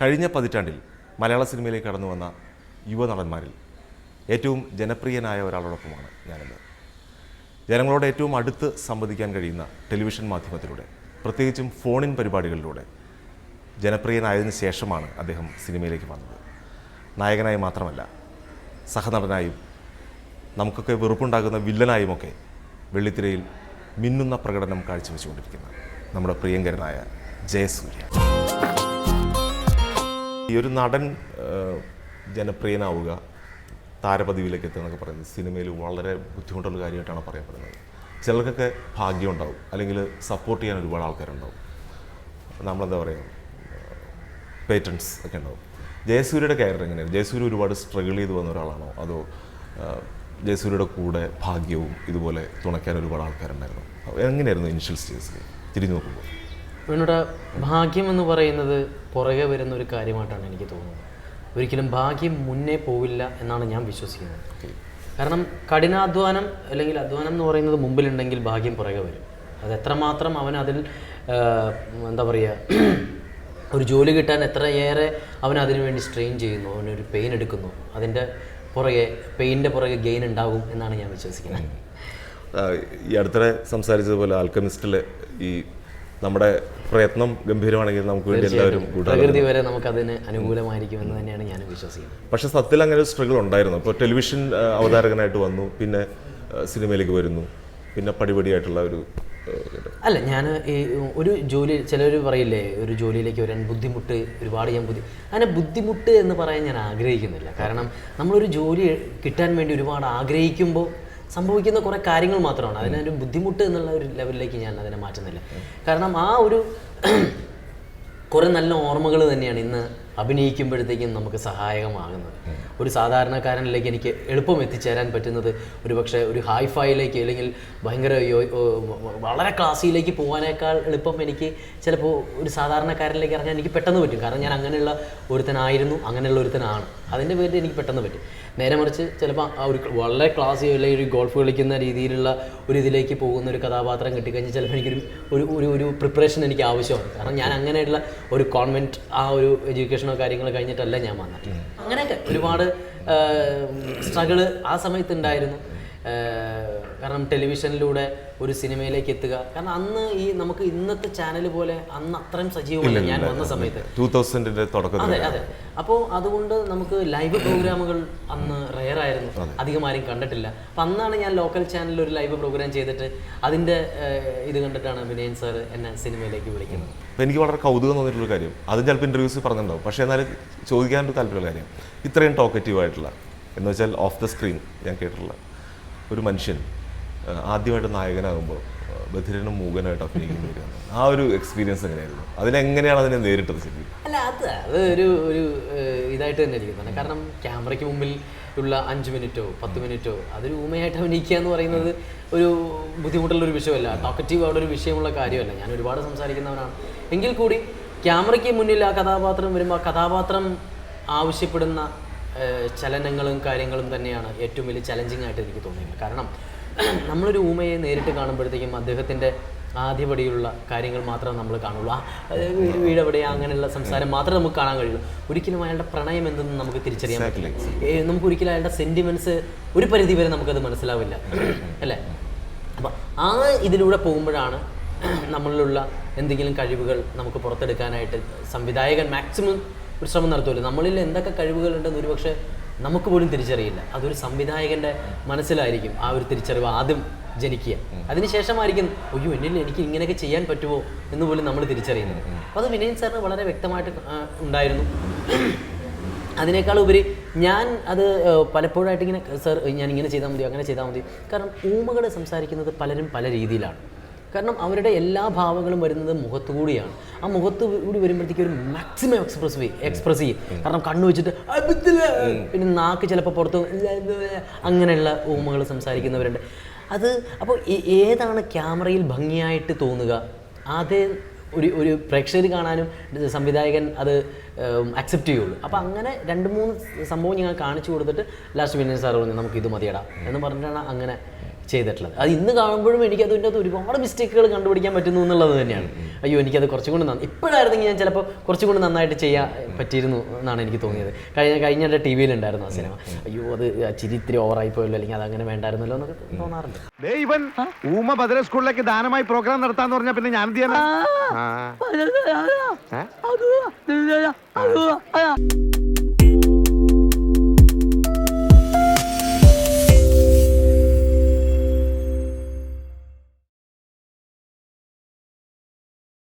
കഴിഞ്ഞ പതിറ്റാണ്ടിൽ മലയാള സിനിമയിലേക്ക് കടന്നു വന്ന യുവനടന്മാരിൽ ഏറ്റവും ജനപ്രിയനായ ഒരാളോടൊപ്പമാണ് ഞാനിന്ന്. ജനങ്ങളോട് ഏറ്റവും അടുത്ത് സംവദിക്കാൻ കഴിയുന്ന ടെലിവിഷൻ മാധ്യമത്തിലൂടെ പ്രത്യേകിച്ചും ഫോണിൻ പരിപാടികളിലൂടെ ജനപ്രിയനായതിനു ശേഷമാണ് അദ്ദേഹം സിനിമയിലേക്ക് വന്നത്. നായകനായി മാത്രമല്ല സഹനടനായും നമുക്കൊക്കെ വെറുപ്പുണ്ടാകുന്ന വില്ലനായുമൊക്കെ വെള്ളിത്തിരയിൽ മിന്നുന്ന പ്രകടനം കാഴ്ചവെച്ചുകൊണ്ടിരിക്കുന്ന നമ്മുടെ പ്രിയങ്കരനായ ജയസൂര്യ. ഈ ഒരു നടൻ ജനപ്രിയനാവുക താരപദവിയിലേക്ക് എത്തുക എന്നൊക്കെ പറയുന്നത് സിനിമയിൽ വളരെ ബുദ്ധിമുട്ടുള്ള കാര്യമായിട്ടാണ് പറയപ്പെടുന്നത്. ചിലർക്കൊക്കെ ഭാഗ്യം ഉണ്ടാവും അല്ലെങ്കിൽ സപ്പോർട്ട് ചെയ്യാൻ ഒരുപാട് ആൾക്കാരുണ്ടാവും. നമ്മളെന്താ പറയുക പേറ്റൻസ് ഒക്കെ ഉണ്ടാവും. ജയസൂര്യയുടെ ക്യാരക്ടർ എങ്ങനെയാണ് ജയസൂര്യ ഒരുപാട് സ്ട്രഗിൾ ചെയ്ത് വന്ന ഒരാളാണോ? അതോ ജയസൂര്യയുടെ കൂടെ ഭാഗ്യവും ഇതുപോലെ തുണയ്ക്കാൻ ഒരുപാട് ആൾക്കാരുണ്ടായിരുന്നു? എങ്ങനെയായിരുന്നു ഇനിഷ്യൽ സ്റ്റേജ് തിരിഞ്ഞു നോക്കുമ്പോൾ എന്നോട് ഭാഗ്യം എന്ന് പറയുന്നത് പുറകെ വരുന്ന ഒരു കാര്യമായിട്ടാണ് എനിക്ക് തോന്നുന്നത്. ഒരിക്കലും ഭാഗ്യം മുന്നേ പോവില്ല എന്നാണ് ഞാൻ വിശ്വസിക്കുന്നത്. കാരണം കഠിനാധ്വാനം അല്ലെങ്കിൽ അധ്വാനം എന്ന് പറയുന്നത് മുമ്പിലുണ്ടെങ്കിൽ ഭാഗ്യം പുറകെ വരും. അത് എത്രമാത്രം അവൻ അതിൽ എന്താ പറയുക ഒരു ജോലി കിട്ടാൻ എത്രയേറെ അവൻ അതിനു വേണ്ടി സ്ട്രെയിൻ ചെയ്യുന്നു അവനൊരു പെയിൻ എടുക്കുന്നു അതിന്റെ പുറകെ പെയിന്റെ പുറകെ ഗെയിൻ ഉണ്ടാകും എന്നാണ് ഞാൻ വിശ്വസിക്കുന്നത്. ഈ അടുത്തിടെ സംസാരിച്ചതുപോലെ ആൽക്കമിസ്റ്റിൽ ഈ നമ്മുടെ പ്രയത്നം ഗംഭീരമാണെങ്കിൽ നമുക്ക് വേണ്ടി എല്ലാവരും പ്രകൃതി വരെ നമുക്കതിന് അനുകൂലമായിരിക്കും എന്ന് തന്നെയാണ് ഞാൻ വിശ്വസിക്കുന്നത്. പക്ഷെ സത്യത്തിൽ അങ്ങനെ ഒരു സ്ട്രഗിൾ ഉണ്ടായിരുന്നു. അപ്പോൾ ടെലിവിഷൻ അവതാരകനായിട്ട് വന്നു. പിന്നെ സിനിമയിലേക്ക് വരുന്നു. പിന്നെ പടിപടിയായിട്ടുള്ള ഒരു അല്ല ഞാൻ ഈ ഒരു ജോലി ചിലർ പറയില്ലേ ഒരു ജോലിയിലേക്ക് വരാൻ ബുദ്ധിമുട്ട് ഒരുപാട് ഞാൻ ബുദ്ധി അങ്ങനെ ബുദ്ധിമുട്ട് എന്ന് പറയാൻ ഞാൻ ആഗ്രഹിക്കുന്നില്ല. കാരണം നമ്മളൊരു ജോലി കിട്ടാൻ വേണ്ടി ഒരുപാട് ആഗ്രഹിക്കുമ്പോൾ സംഭവിക്കുന്ന കുറേ കാര്യങ്ങൾ മാത്രമാണ്. അതിനൊരു ബുദ്ധിമുട്ട് എന്നുള്ള ഒരു ലെവലിലേക്ക് ഞാൻ അതിനെ മാറ്റുന്നില്ല. കാരണം ആ ഒരു കുറേ നല്ല ഓർമ്മകൾ തന്നെയാണ് ഇന്ന് അഭിനയിക്കുമ്പോഴത്തേക്കും നമുക്ക് സഹായകമാകുന്നത്. ഒരു സാധാരണക്കാരനിലേക്ക് എനിക്ക് എളുപ്പം എത്തിച്ചേരാൻ പറ്റുന്നത് ഒരു പക്ഷേ ഒരു ഹൈഫൈയിലേക്ക് അല്ലെങ്കിൽ ഭയങ്കര വളരെ ക്ലാസ്സിലേക്ക് പോകാനേക്കാൾ എളുപ്പം എനിക്ക് ചിലപ്പോൾ ഒരു സാധാരണക്കാരനിലേക്ക് ഇറങ്ങാൻ എനിക്ക് പെട്ടെന്ന് പറ്റും. കാരണം ഞാൻ അങ്ങനെയുള്ള ഒരുത്തനായിരുന്നു അങ്ങനെയുള്ള ഒരുത്തനാണ്. അതിന്റെ പേരിൽ എനിക്ക് പെട്ടെന്ന് പറ്റും. നേരെ മറിച്ച് ചിലപ്പോൾ ആ ഒരു വളരെ ക്ലാസ്സി അല്ലെങ്കിൽ ഒരു ഗോൾഫ് കളിക്കുന്ന രീതിയിലുള്ള ഒരു ഇതിലേക്ക് പോകുന്ന ഒരു കഥാപാത്രം കിട്ടിക്കഴിഞ്ഞാൽ ചിലപ്പോൾ എനിക്കൊരു ഒരു ഒരു പ്രിപ്പറേഷൻ എനിക്ക് ആവശ്യമാണ്. കാരണം ഞാൻ അങ്ങനെയുള്ള ഒരു കോൺവെന്റ് ആ ഒരു എഡ്യൂക്കേഷനോ കാര്യങ്ങൾ കഴിഞ്ഞിട്ടല്ല ഞാൻ വന്നത്. അങ്ങനെയൊക്കെ ഒരുപാട് സ്ട്രഗിൾ ആ സമയത്ത് ഉണ്ടായിരുന്നു കാരണം ടെലിവിഷനിലൂടെ ഒരു സിനിമയിലേക്ക് എത്തുക. കാരണം അന്ന് ഈ നമുക്ക് ഇന്നത്തെ ചാനൽ പോലെ അന്ന് അത്രയും സജീവമല്ല. ഞാൻ വന്ന സമയത്ത്. ടൂ തുടക്കത്തിൽ അതെ അതെ. അപ്പോൾ അതുകൊണ്ട് നമുക്ക് ലൈവ് പ്രോഗ്രാമുകൾ അന്ന് റയർ ആയിരുന്നു. അധികം ആരും കണ്ടിട്ടില്ല. അപ്പം അന്നാണ് ഞാൻ ലോക്കൽ ചാനലിൽ ഒരു ലൈവ് പ്രോഗ്രാം ചെയ്തിട്ട് അതിന്റെ ഇത് കണ്ടിട്ടാണ് വിനയൻ സാർ എന്നെ സിനിമയിലേക്ക് വിളിക്കുന്നത്. അപ്പോൾ എനിക്ക് വളരെ കൗതുകം തോന്നിയിട്ടുള്ള കാര്യം. അത് ചിലപ്പോൾ ഇന്റർവ്യൂസ് പറഞ്ഞിട്ടുണ്ടാവും. പക്ഷേ എന്നാലും ചോദിക്കാനൊരു താല്പര്യമുള്ള കാര്യം. ഇത്രയും ടോക്കറ്റീവ് ആയിട്ടുള്ള എന്ന് വെച്ചാൽ ഓഫ് ദ സ്ക്രീൻ ഞാൻ കേട്ടിട്ടുള്ള ഒരു മനുഷ്യൻ ആദ്യമായിട്ട് നായകനാകുമ്പോൾ ബധിരനും മൂകനായിട്ട് അഭിനയിക്കുന്ന ആ ഒരു എക്സ്പീരിയൻസ് എങ്ങനെയായിരുന്നു? അതിനെങ്ങനെയാണ് അതിനെ നേരിട്ടത് ശരി അല്ല അത് അത് ഒരു ഒരു ഇതായിട്ട് തന്നെ ഇരിക്കുന്നതാണ് കാരണം ക്യാമറയ്ക്ക് മുമ്പിൽ ഉള്ള അഞ്ച് മിനിറ്റോ പത്ത് മിനിറ്റോ അതൊരു ഊമയായിട്ട് അഭിനയിക്കുക എന്ന് പറയുന്നത് ഒരു ബുദ്ധിമുട്ടുള്ള ഒരു വിഷയമല്ല. ടോക്കറ്റീവ് അവിടെ ഒരു വിഷയമുള്ള കാര്യമല്ല. ഞാൻ ഒരുപാട് സംസാരിക്കുന്നവനാണ്. എങ്കിൽ കൂടി ക്യാമറയ്ക്ക് മുന്നിൽ ആ കഥാപാത്രം വരുമ്പോൾ ആ കഥാപാത്രം ആവശ്യപ്പെടുന്ന ചലനങ്ങളും കാര്യങ്ങളും തന്നെയാണ് ഏറ്റവും വലിയ ചലഞ്ചിങ് ആയിട്ട് എനിക്ക് തോന്നിയത്. കാരണം നമ്മളൊരു ഊമയെ നേരിട്ട് കാണുമ്പോഴത്തേക്കും അദ്ദേഹത്തിന്റെ ആദ്യപടിയുള്ള കാര്യങ്ങൾ മാത്രമേ നമ്മൾ കാണുള്ളൂ. ആ വീടെവിടെയാ വീട് വീട് എവിടെയാ അങ്ങനെയുള്ള സംസാരം മാത്രമേ നമുക്ക് കാണാൻ കഴിയുള്ളൂ. ഒരിക്കലും അയാളുടെ പ്രണയം എന്തെന്ന് നമുക്ക് തിരിച്ചറിയാൻ പറ്റില്ല. നമുക്ക് ഒരിക്കലും അയാളുടെ സെന്റിമെന്റ്സ് ഒരു പരിധി വരെ നമുക്കത് മനസ്സിലാവില്ല. അല്ലേ? അപ്പം ആ ഇതിലൂടെ പോകുമ്പോഴാണ് നമ്മളിലുള്ള എന്തെങ്കിലും കഴിവുകൾ നമുക്ക് പുറത്തെടുക്കാനായിട്ട് സംവിധായകൻ മാക്സിമം ഒരു ശ്രമം നടത്തുമല്ലോ. നമ്മളിൽ എന്തൊക്കെ കഴിവുകളുണ്ടെന്ന് ഒരുപക്ഷെ നമുക്ക് പോലും തിരിച്ചറിയില്ല. അതൊരു സംവിധായകന്റെ മനസ്സിലായിരിക്കും ആ ഒരു തിരിച്ചറിവ് ആദ്യം ജനിക്കുക. അതിനുശേഷമായിരിക്കും അയ്യോ എന്നിൽ എനിക്ക് ഇങ്ങനെയൊക്കെ ചെയ്യാൻ പറ്റുമോ? എന്ന് പോലും നമ്മൾ തിരിച്ചറിയുന്നത്. അപ്പോൾ അത് വിനയൻ സാറിന് വളരെ വ്യക്തമായിട്ട് ഉണ്ടായിരുന്നു. അതിനേക്കാൾ ഉപരി ഞാൻ അത് പലപ്പോഴായിട്ട് ഇങ്ങനെ സർ ഞാൻ ഇങ്ങനെ ചെയ്താൽ മതി അങ്ങനെ ചെയ്താൽ മതി കാരണം ഊമകൾ സംസാരിക്കുന്നത് പലരും പല രീതിയിലാണ്. കാരണം അവരുടെ എല്ലാ ഭാവങ്ങളും വരുന്നത് മുഖത്തു കൂടിയാണ്. ആ മുഖത്ത് കൂടി വരുമ്പോഴത്തേക്കും ഒരു മാക്സിമം എക്സ്പ്രസ് എക്സ്പ്രസ് ചെയ്യും. കാരണം കണ്ണു വെച്ചിട്ട് "അബദ്ധത്തിൽ", പിന്നെ നാക്ക് ചിലപ്പോൾ പുറത്ത് അങ്ങനെയുള്ള ഊമകൾ സംസാരിക്കുന്നവരുണ്ട്. അത് അപ്പോൾ ഏതാണ് ക്യാമറയിൽ ഭംഗിയായിട്ട് തോന്നുക? അതേ ഒരു ഒരു പ്രേക്ഷകർ കാണാനും സംവിധായകൻ അത് അക്സെപ്റ്റ് ചെയ്യുള്ളൂ. അപ്പോൾ അങ്ങനെ രണ്ട് മൂന്ന് സംഭവം ഞങ്ങൾ കാണിച്ചു കൊടുത്തിട്ട് ലാസ്റ്റ് വിനയൻ സാർ പറഞ്ഞു നമുക്ക് ഇത് മതിയടാ. എന്ന് പറഞ്ഞിട്ടാണ് അങ്ങനെ ചെയ്തിട്ടുള്ളത്. അത് ഇന്ന് കാണുമ്പോഴും എനിക്ക് അതിന്റെ അകത്ത് ഒരുപാട് മിസ്റ്റേക്കുകൾ കണ്ടുപിടിക്കാൻ പറ്റുന്നു എന്നുള്ളത് തന്നെയാണ്. അയ്യോ എനിക്കത് കുറച്ചും കൂടി നന്ദി ഇപ്പോഴായിരുന്നെങ്കിൽ ഞാൻ ചിലപ്പോൾ കുറച്ചും കൂടി നന്നായിട്ട് ചെയ്യാൻ പറ്റിയിരുന്നു എന്നാണ് എനിക്ക് തോന്നിയത്. കഴിഞ്ഞ കഴിഞ്ഞ ടി വിയിലുണ്ടായിരുന്നു ആ സിനിമ. അയ്യോ അത് ചിരി ഇത്തിരി ഓവറായി പോയല്ലോ അല്ലെങ്കിൽ അത് അങ്ങനെ വേണ്ടായിരുന്നല്ലോ എന്നൊക്കെ തോന്നാറുണ്ട്. ഇവൻ ഊമ ഭദ്ര സ്കൂളിലേക്ക് ദാനമായി പ്രോഗ്രാം നടത്താന്ന് പറഞ്ഞാൽ പിന്നെ ഞാൻ എന്ത്?